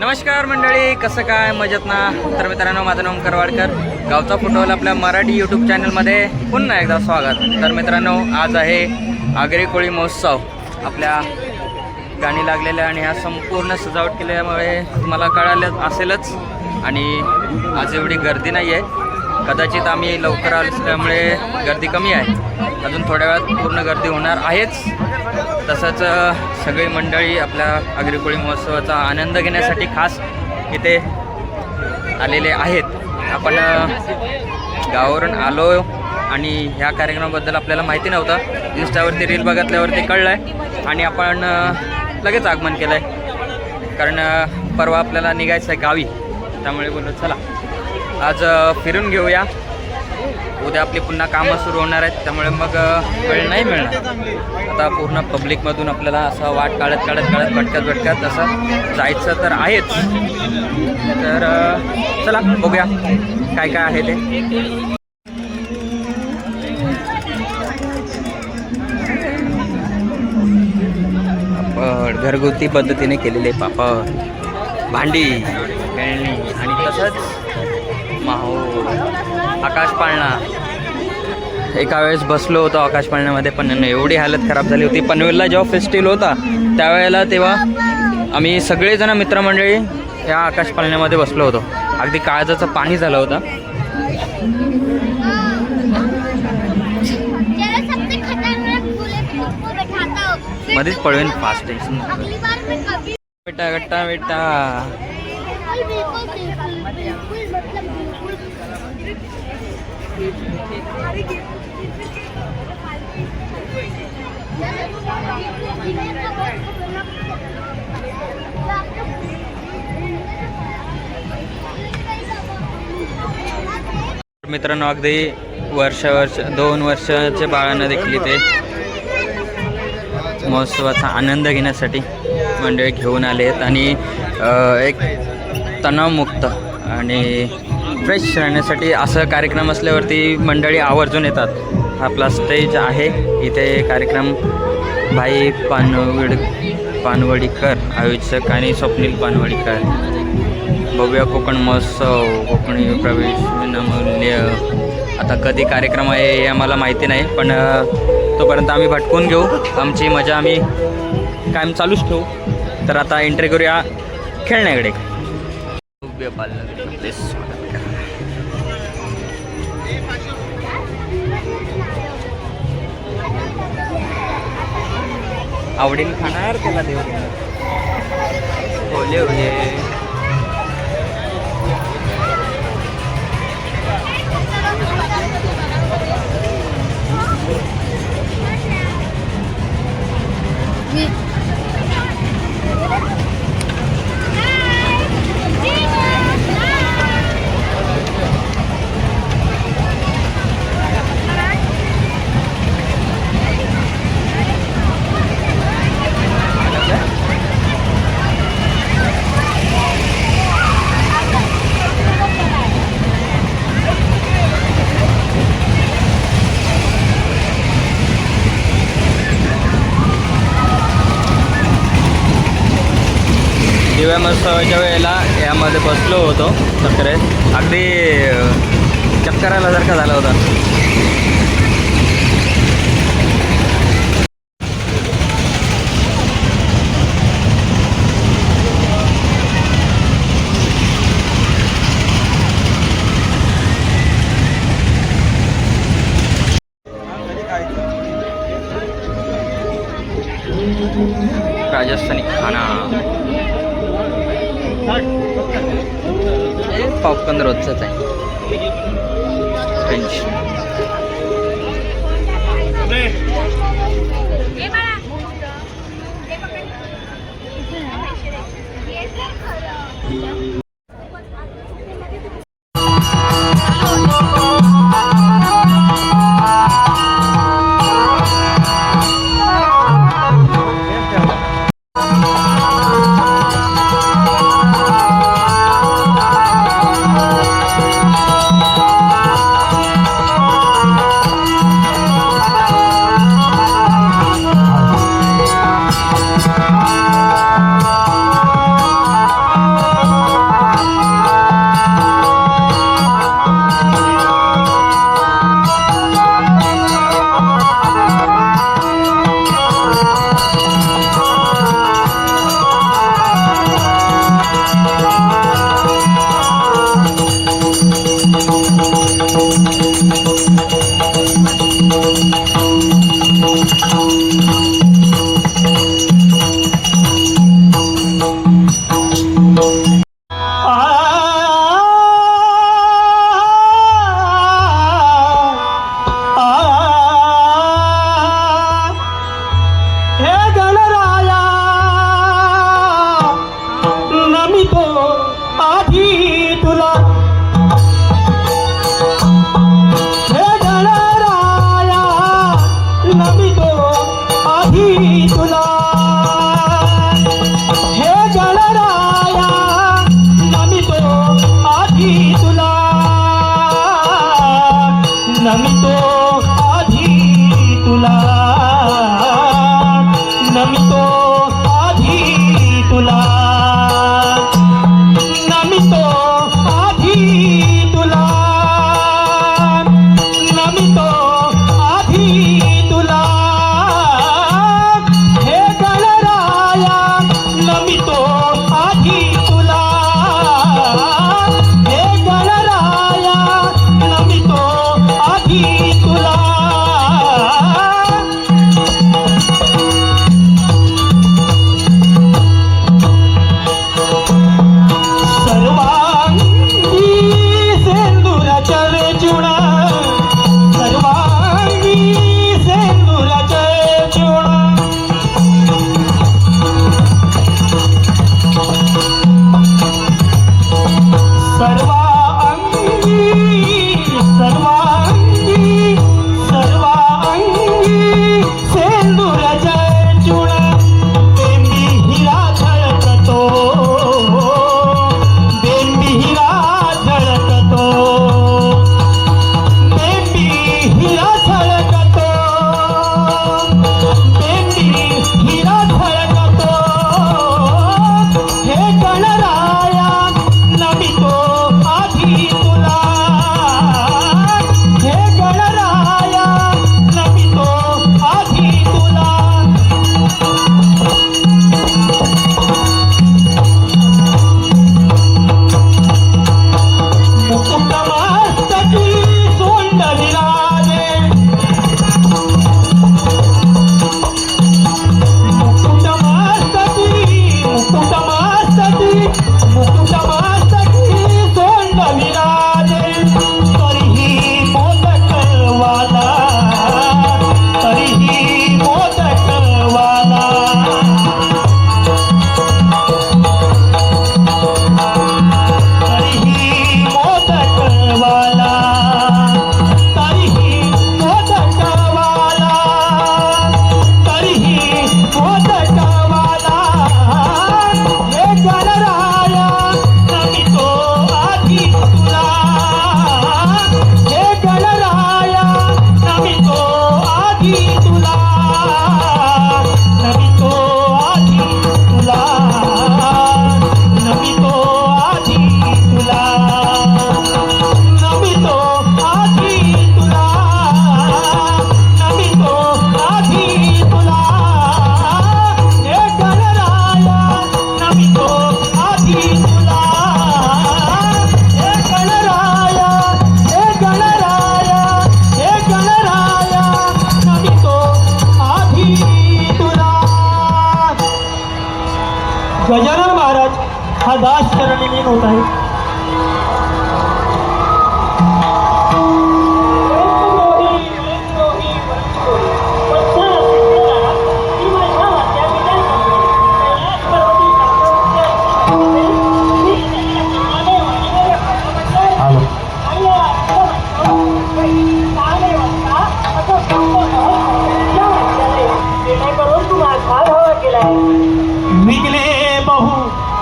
नमस्कार मंडळी कसं काय? मजेत ना? तर मित्रांनो माझं नाव करवाडकर गावचा फुटबॉल आपल्या मराठी यूट्यूब चॅनलमध्ये पुन्हा एकदा स्वागत. तर मित्रांनो आज आहे आगरी कोळी महोत्सव. आपल्या गाणी लागलेल्या आणि ह्या संपूर्ण सजावट केल्यामुळे तुम्हाला कळालं असेलच. आणि आज एवढी गर्दी नाही आहे कदाचित आम्ही लवकर आलो असल्यामुळे गर्दी कमी आहे. अजून थोड्या वेळात पूर्ण गर्दी होणार आहेच. तसंच सगळी मंडळी आपल्या आगरी महोत्सवाचा आनंद घेण्यासाठी खास इथे आलेले आहेत. आपण गावावरून आलो आणि ह्या कार्यक्रमाबद्दल आपल्याला माहिती नव्हतं. इन्स्टावरती रील बघितल्यावरती कळलं आहे आणि आपण लगेच आगमन केलं आहे कारण परवा आपल्याला निघायचं आहे गावी. त्यामुळे बोललो चला. आज फिरून घेऊया. उद्या आपली पुन्हा कामं सुरू होणार आहेत त्यामुळे मग वेळ नाही मिळणार. आता पूर्ण पब्लिकमधून आपल्याला असं वाट काढत काढत काढत भटकत भटकत असं जायचं तर आहेच. तर चला बघूया काय काय आहे ते. पापड घरगुती पद्धतीने केलेले पापड भांडी खेळणी आणि तसंच माहो. आकाश पाळणा. एका वेळेस बसलो होतो आकाश पाळण्यामध्ये पण एवढी हालत खराब झाली होती. पनवेलला जेव्हा फेस्टिवल होता त्यावेळेला तेव्हा आम्ही सगळेजण मित्रमंडळी या आकाश पाळण्यामध्ये बसलो होतो. अगदी काळजाचं पाणी झालं होतं. हूँ मध्येच पळवेन फास्ट टेन्शन बेटा गट्टा बेटा. मित्रांनो अगदी वर्ष वर्ष दोन वर्षाच्या बाळांना देखील इथे महोत्सवाचा आनंद घेण्यासाठी मंडळी घेऊन आले आहेत आणि एक तणावमुक्त आणि फ्रेश राहण्यासाठी असं कार्यक्रम असल्यावरती मंडळी आवर्जून येतात. आपला स्टेज आहे. इथे कार्यक्रम भाई पानवड पानवडीकर आयोजक आणि स्वप्नील पानवडीकर. भव्य कोकण महोत्सव कोकणी प्रवेश विनामूल्य. आता कधी कार्यक्रम आहे हे आम्हाला माहिती नाही पण तोपर्यंत आम्ही भटकून घेऊ. आमची मजा आम्ही कायम चालूच ठेवू. तर आता एंट्री करूया खेळण्याकडे. भव्य आवडीन खाणार त्याला देऊ ओले दिव्या महोत्सवाच्या वेळेला यामध्ये बसलो होतो चक्रे अगदी अं, चक्कर आल्यासारखा झाला होता. 认可哟行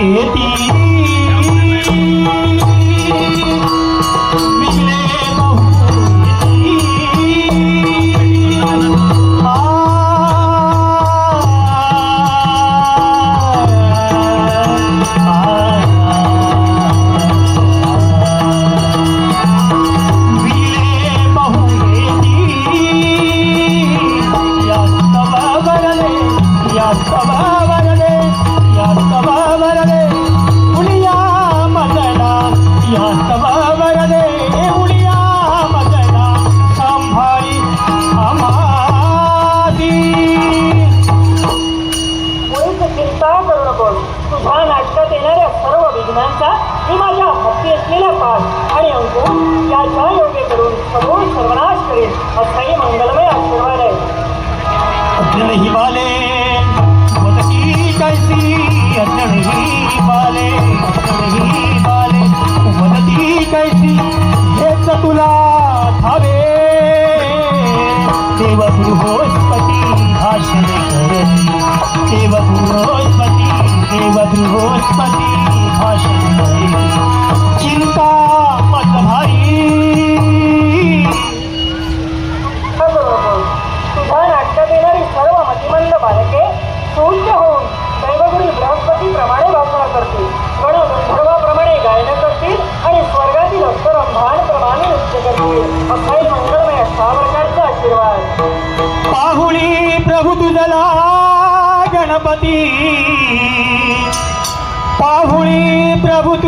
এটি शिवति भोस्पति भाषण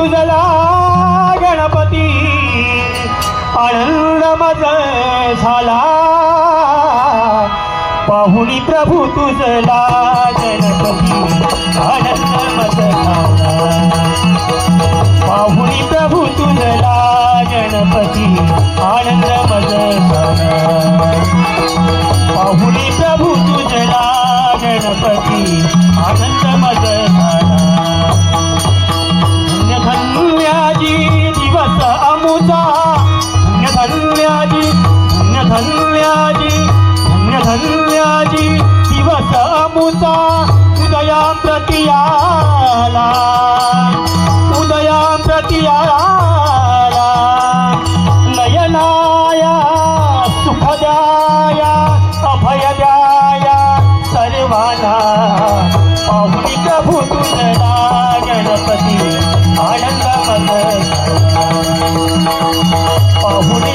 तुझला गणपती आनंद मज झाला. पाहुणी प्रभू तुझला गणपती आनंद मज पाहुणी प्रभू तुझला गणपती आनंद मज गणपती பகுனி